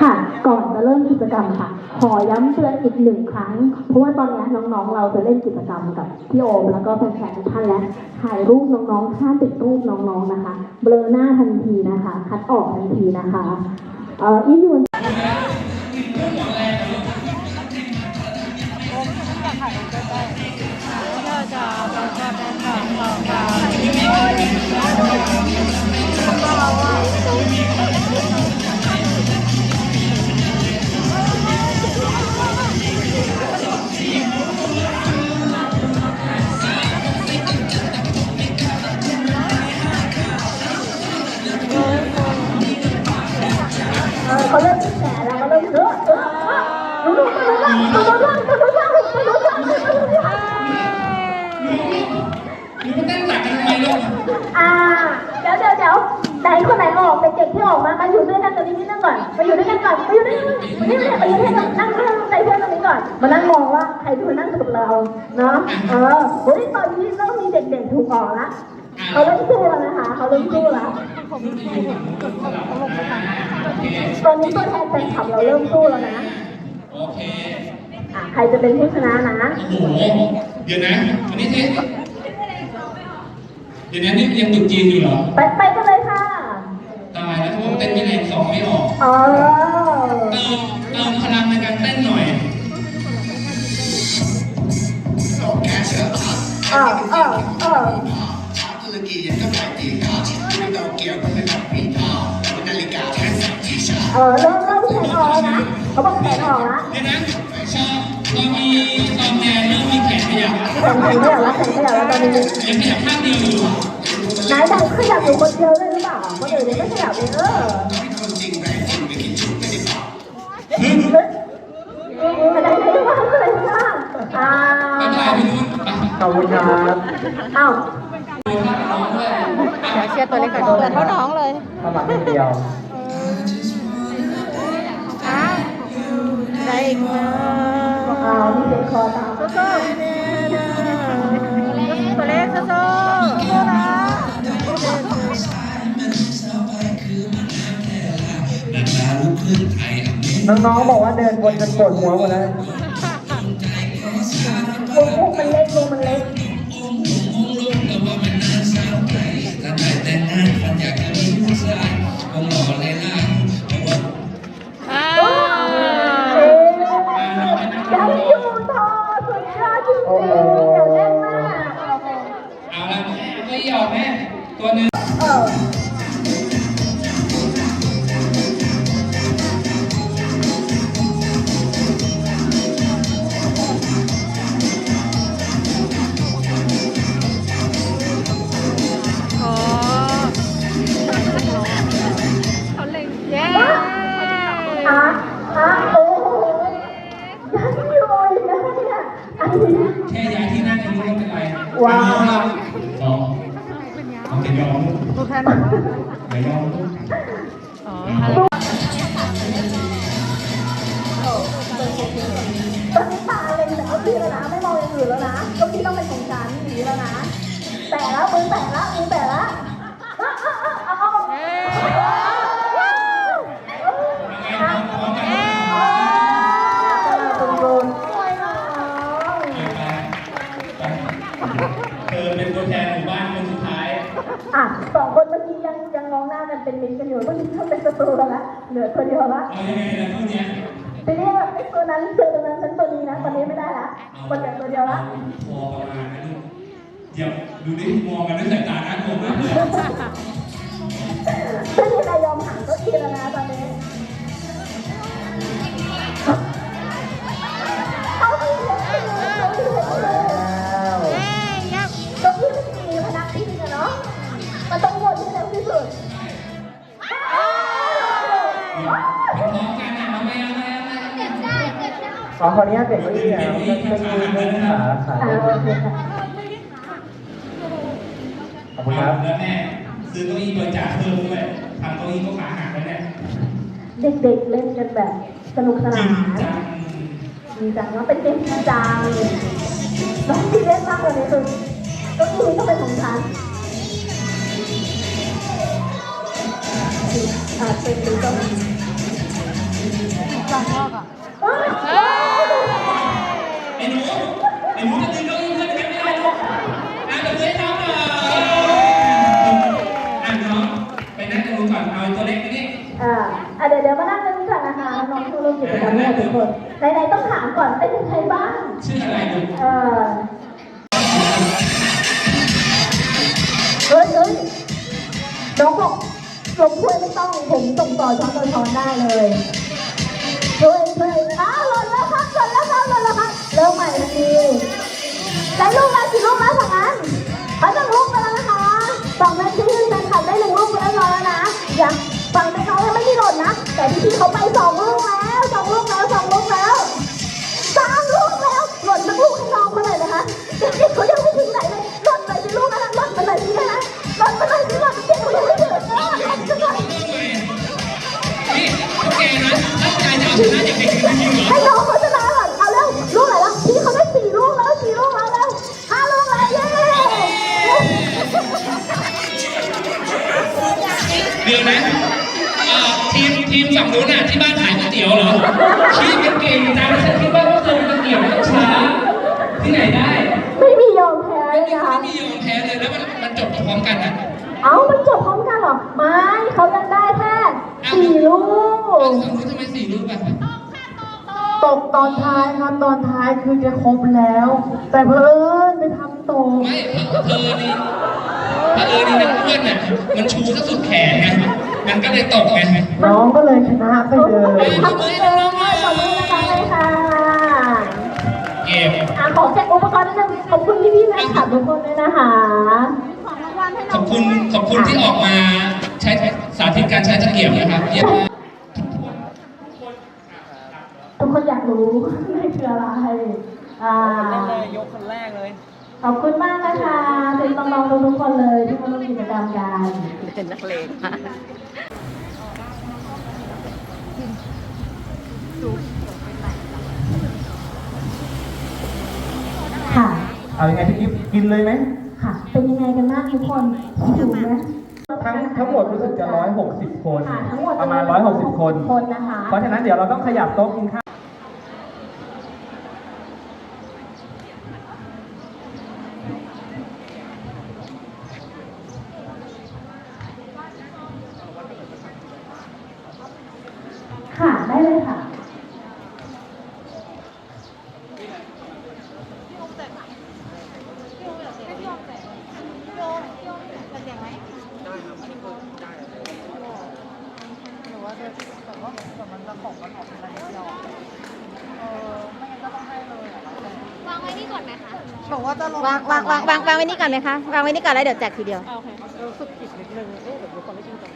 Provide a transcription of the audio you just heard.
ค่ะ ก่อนจะเริ่มกิจกรรมค่ะ ขอย้ำเตือนอีกหนึ่งครั้ง เพราะว่าตอนนี้น้องๆ เราจะเล่นกิจกรรมกับพี่โอมแล้วก็แฟนๆทุกท่านแล้วถ่ายรูปน้องๆห้ามติดรูปน้องๆนะคะ เบลอหน้าทันทีนะคะ คัดออกทันทีนะคะเอ่ออียูน หรือมันเต้นหนักกันไมลูกอ่า เดี๋ยวเดี๋ยวเดี๋ยไหนคนไหนออกเป็นเด็กที่ออกมา มาอยู่ด้วยกันตรงนี้นิดนึงก่อมาอยู่ด้วยกันก่อมาอยู่ด้วยกันมาอยู่ด้วยกันมาอยู่ด้วยกันนั่งม่องใจม่อนตรงนี้ก่อมานั่งมองว่าใครที่มานั่งกับเรา เนาะเออโอ้ยตอนนี้เริ่มมีเด็กๆถูกออกละเขาเริ่มสู้แล้วนะคะ เขาเริ่มสู้ละตอนนี้ตัวแทนแฟนคลับเราเริ่มสู้แล้วนะ โอเค อะใครจะเป็นผู้ชนะนะโอ้โหเดี๋ยวนะอันนี้เทสเดี๋ยวนะนี่ยังตุกจีนอยู่เหรอ ไปไปกันเลยค่ะ ตายแล้วผมเต้นไม่แรงสองไม่ออกอ๋อเติมเติมพลังในการเต้นหน่อยเออเออเออตุรกียังก็ไปตีขาที่เราเกี่ยวกับเป็นแบบปีเท้านาฬิกาแค่สักที่ชาเออเริ่มเริ่มแขนออกแล้วนะเขาบอกแขนออกแล้วเดี๋ยวนะ ชอบตอนมีตอนแนนเริ่มมีแขนขยับแขนแขนไม่อยากแล้วแขนไม่อยากแล้วตอนนี้ยังขยับข้างเดียวอยู่นายดังขยับอยู่คนเดียวเลยหรือเปล่าคนอื่นยังไม่ขยับเลยเออคนจริงแรงจริงไม่คิดชุดไม่ได้บอกอะไรได้บ้างอะไรได้บ้างอ่าไปถ่ายไปนู้นไปขอบคุณครับอ้าวดูภาพน้องด้วยเดี๋ยวเชียร์ตัวเล็กกับตัวเหมือนเขาน้องเลยเข้ามานิดเดียวอ้าวได้อีกนะอ้าวมีเป็นคอตามสู้ๆตัวเล็กสู้ๆสู้นะน้องๆบอกว่าเดินวนจนปวดหัวหมดแล้ว ไม่ยอมแม่ ตัวหนึ่ง ตัวแทนบอกว่าไม่ยอมอ๋อฮัลโหลตอนนี้ตาเล็งแต่เอาพี่แล้วนะไม่มองอย่างอื่นแล้วนะก็พี่ต้องเป็นของฉันอย่างนี้แล้วนะ แต่ละมือแต่ละมือแต่ละ เป็นมิตรกันอยู่เมื่อกี้เขาเป็นศัตรูแล้วนะเหลือตัวเดียวละเอายังไงนะคู่เนี้ยทีนี้แบบไอ้ตัวนั้นเจอตัวนั้นฉันตัวนี้นะตอนนี้ไม่ได้ละคนเดียวตัวเดียวละพอประมาณนั้นเดี๋ยวดูดิมองกันด้วยสายตาน่ากลัวมากเลยไม่มีใครยอมห่าง พร้อมกันนะเอาไหมเอาไหมเอาไหมขอขออนุญาตเปลี่ยนเก้าอี้นะครับเก้าอี้เลื่อนขาขาอ่าเลื่อนโอเคค่ะขอบคุณครับแล้วแม่ซื้อเก้าอี้บริจาคเพิ่มด้วยทำเก้าอี้ก็ขาหักแล้วเนี่ยเด็กๆเล่นกันแบบสนุกสนานจริงจังว่าเป็นเกมจริงจังน้องที่เล่นมากกว่านี้คือเก็คือต้องเป็นขอ จังมากอะไอ้หนูไอ้จะตีเก้าอี้เพื่อนไม่ได้ลูกนะเดี๋ยวเล้อนะน้องไปนั่งดูก่อนเอาตัวเล็กไปนี่อ่าอ่เดี๋ยวเดี๋านนี้ก่อนนะคะน้องชูรุ่กิจกรรเนี่ยทุกคนไหนๆต้องถามก่อนเป็นใครบ้าง ชื่ออะไรลูเออเฮ้ยเฮ้ยน้องกหลงพ่อไม่ต้องผมส่งต่อช้อนต่อช้อนได้เลย ช่วยช่ ที่ไหนได้ไม่มียอมแพ้ไม่เลยมีนะคะไม่มียอมแพ้เลยแล้วมันมันจบพร้อมกันอะเอ้า มันจบพร้อมกันเหรอ ไม่ เขายังได้แค่สี่ลูกฝั่งนู้นทำไมสี่ลูกอะตกตอนท้ายครับตอนท้ายคือจะครบแล้ว แต่เพลินไปทำตกไม่เธอนี่เธอนี่นักอ้วนน่ะมันชูซะสุดแขนไงมันก็เลยตกไงน้องก็เลยชนะไปเลยทำเลยเลยขอบคุณนะคะ ก็บอะขอแจกอุปกรณ์นิดนึงขอบคุณพี่ๆแฟนคลับทุกคนด้วยนะคะ ขอบคุณขอบคุณที่ออกมาใช้สาธิตการใช้ตะเกียบนะครับเยี่ยมมากทุกคนอยากรู้ไม่คืออะไรอ่ายกคนแรกเลย ขอบคุณมากนะคะถึงน้องๆทุกๆคนเลยที่มาร่วมกิจกรรมกันเป็นนักเลงมาก ค่ะ เอายังไงพี่กิฟต์กินเลยไหมค่ะ เป็นยังไงกันบ้างทุกคนหิวไหมทั้งทั้งหมดรู้สึกจะ 160 คน ค่ะทั้งหมดประมาณ 160 คน คนนะคะ เพราะฉะนั้นเดี๋ยวเราต้องขยับโต๊ะกินข้าวค่ะ ได้เลยค่ะ วางไว้นี่ก่อนไหมคะ บอกว่าจะลงวางวางวางวางวางไว้นี่ก่อนไหมคะ วางไว้นี่ก่อนแล้วเดี๋ยวแจกทีเดียว โอเครู้สึกผิดนิดนึงเอ๊ะเดี๋ยวคนไม่จริงจัง